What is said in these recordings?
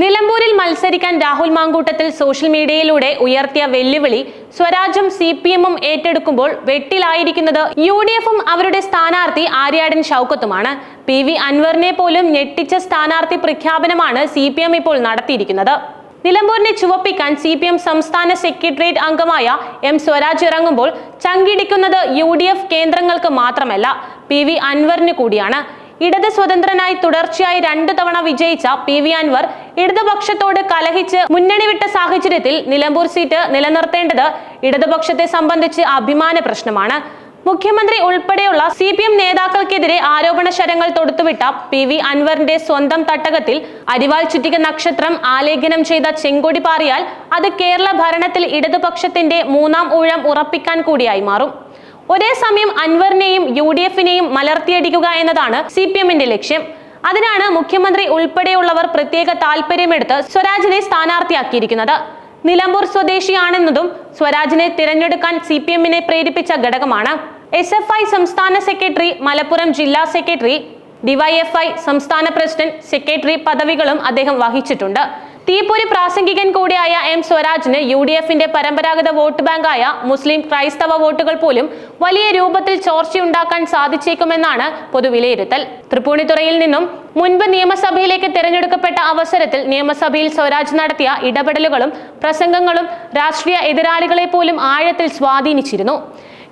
നിലമ്പൂരിൽ മത്സരിക്കാൻ രാഹുൽ മാങ്കൂട്ടത്തിൽ സോഷ്യൽ മീഡിയയിലൂടെ ഉയർത്തിയ വെല്ലുവിളി സ്വരാജും സി പി എമ്മും ഏറ്റെടുക്കുമ്പോൾ വെട്ടിലായിരിക്കുന്നത് യു ഡി എഫും അവരുടെ സ്ഥാനാർത്ഥി ആര്യാടൻ ഷൗക്കത്തുമാണ്. പി വി അൻവറിനെ പോലും ഞെട്ടിച്ച സ്ഥാനാർത്ഥി പ്രഖ്യാപനമാണ് സി പി എം ഇപ്പോൾ നടത്തിയിരിക്കുന്നത്. നിലമ്പൂരിനെ ചുവപ്പിക്കാൻ സി പി എം സംസ്ഥാന സെക്രട്ടേറിയറ്റ് അംഗമായ എം സ്വരാജ് ഇറങ്ങുമ്പോൾ ചങ്കിടിക്കുന്നത് യു ഡി എഫ് കേന്ദ്രങ്ങൾക്ക് മാത്രമല്ല പി വി അൻവറിന് കൂടിയാണ്. ഇടത് സ്വതന്ത്രനായി തുടർച്ചയായി രണ്ടു തവണ വിജയിച്ച പി വി അൻവർ ഇടതുപക്ഷത്തോട് കലഹിച്ച് മുന്നണി വിട്ട സാഹചര്യത്തിൽ നിലമ്പൂർ സീറ്റ് നിലനിർത്തേണ്ടത് ഇടതുപക്ഷത്തെ സംബന്ധിച്ച് അഭിമാന പ്രശ്നമാണ്. മുഖ്യമന്ത്രി ഉൾപ്പെടെയുള്ള സി പി എം നേതാക്കൾക്കെതിരെ ആരോപണ ശരങ്ങൾ തൊടുത്തുവിട്ട പി വി അൻവറിന്റെ സ്വന്തം തട്ടകത്തിൽ അരിവാൾ ചുറ്റിക നക്ഷത്രം ആലേഖനം ചെയ്ത ചെങ്കൊടി പാറിയാൽ അത് കേരള ഭരണത്തിൽ ഇടതുപക്ഷത്തിന്റെ മൂന്നാം ഊഴം ഉറപ്പിക്കാൻ കൂടിയായി മാറും. ഒരേ സമയം അൻവറിനെയും യു ഡി എഫിനെയും മലർത്തിയടിക്കുക എന്നതാണ് സി പി എമ്മിന്റെ ലക്ഷ്യം. അതിനാണ് മുഖ്യമന്ത്രി ഉൾപ്പെടെയുള്ളവർ പ്രത്യേക താല്പര്യമെടുത്ത് സ്വരാജിനെ സ്ഥാനാർത്ഥിയാക്കിയിരിക്കുന്നത്. നിലമ്പൂർ സ്വദേശിയാണെന്നതും സ്വരാജിനെ തിരഞ്ഞെടുക്കാൻ സി പി എമ്മിനെ പ്രേരിപ്പിച്ച ഘടകമാണ്. എസ് എഫ് ഐ സംസ്ഥാന സെക്രട്ടറി മലപ്പുറം ജില്ലാ സെക്രട്ടറി ഡിവൈഎഫ്ഐ സംസ്ഥാന പ്രസിഡന്റ് സെക്രട്ടറി പദവികളും അദ്ദേഹം വഹിച്ചിട്ടുണ്ട്. തീപ്പൊരി പ്രാസംഗികൻ കൂടിയായ എം സ്വരാജിന് യു ഡി എഫിന്റെ പരമ്പരാഗത വോട്ട് ബാങ്കായ മുസ്ലിം ക്രൈസ്തവ വോട്ടുകൾ പോലും വലിയ രൂപത്തിൽ ചോർച്ചയുണ്ടാക്കാൻ സാധിച്ചേക്കുമെന്നാണ് പൊതുവിലയിരുത്തൽ. തൃപ്പൂണിത്തുറയിൽ നിന്നും മുൻപ് നിയമസഭയിലേക്ക് തിരഞ്ഞെടുക്കപ്പെട്ട അവസരത്തിൽ നിയമസഭയിൽ സ്വരാജ് നടത്തിയ ഇടപെടലുകളും പ്രസംഗങ്ങളും രാഷ്ട്രീയ എതിരാളികളെ പോലും ആഴത്തിൽ സ്വാധീനിച്ചിരുന്നു.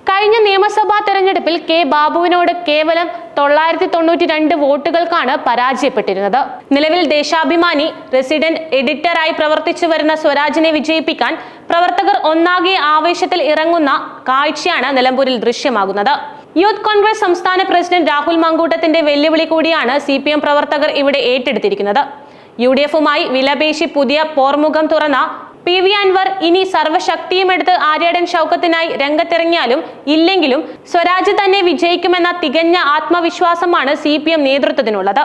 കഴിഞ്ഞ നിയമസഭാ തെരഞ്ഞെടുപ്പിൽ കെ ബാബുവിനോട് കേവലം തൊള്ളായിരത്തി തൊണ്ണൂറ്റി രണ്ട് വോട്ടുകൾക്കാണ് പരാജയപ്പെട്ടിരുന്നത്. നിലവിൽ ദേശാഭിമാനി റെസിഡന്റ് എഡിറ്ററായി പ്രവർത്തിച്ചു വരുന്ന സ്വരാജിനെ വിജയിപ്പിക്കാൻ പ്രവർത്തകർ ഒന്നാകെ ആവേശത്തിൽ ഇറങ്ങുന്ന കാഴ്ചയാണ് നിലമ്പൂരിൽ ദൃശ്യമാകുന്നത്. യൂത്ത് കോൺഗ്രസ് സംസ്ഥാന പ്രസിഡന്റ് രാഹുൽ മങ്കൂട്ടത്തിന്റെ വെല്ലുവിളി കൂടിയാണ് സി പി എം പ്രവർത്തകർ ഇവിടെ ഏറ്റെടുത്തിരിക്കുന്നത്. യു ഡി എഫുമായി വിലപേശി പുതിയ പോർമുഖം തുറന്ന പി വി അൻവർ ഇനി സർവശക്തിയും എടുത്ത് ആര്യാടൻ ഷൗക്കത്തിനായി രംഗത്തിറങ്ങിയാലും ഇല്ലെങ്കിലും സ്വരാജ് തന്നെ വിജയിക്കുമെന്ന തികഞ്ഞ ആത്മവിശ്വാസമാണ് സി പി എം നേതൃത്വത്തിനുള്ളത്.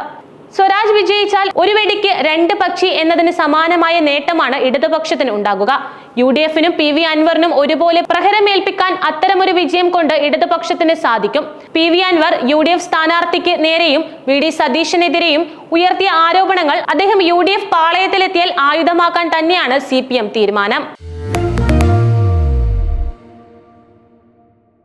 സ്വരാജ് വിജയിച്ചാൽ ഒരു വെടിക്ക് രണ്ട് പക്ഷി എന്നതിന് സമാനമായ നേട്ടമാണ് ഇടതുപക്ഷത്തിന് ഉണ്ടാകുക. യു ഡി എഫിനും പി വി അൻവറിനും ഒരുപോലെ പ്രഹരമേൽപ്പിക്കാൻ അത്തരമൊരു വിജയം കൊണ്ട് ഇടതുപക്ഷത്തിന് സാധിക്കും. P V Anvar U D F സ്ഥാനാർത്ഥിക്ക് നേരെയും വി ഡി സതീഷിനെതിരെയും ഉയർത്തിയ ആരോപണങ്ങൾ അദ്ദേഹം യു ഡി എഫ് പാളയത്തിലെത്തിയാൽ ആയുധമാക്കാൻ തന്നെയാണ് സി തീരുമാനം.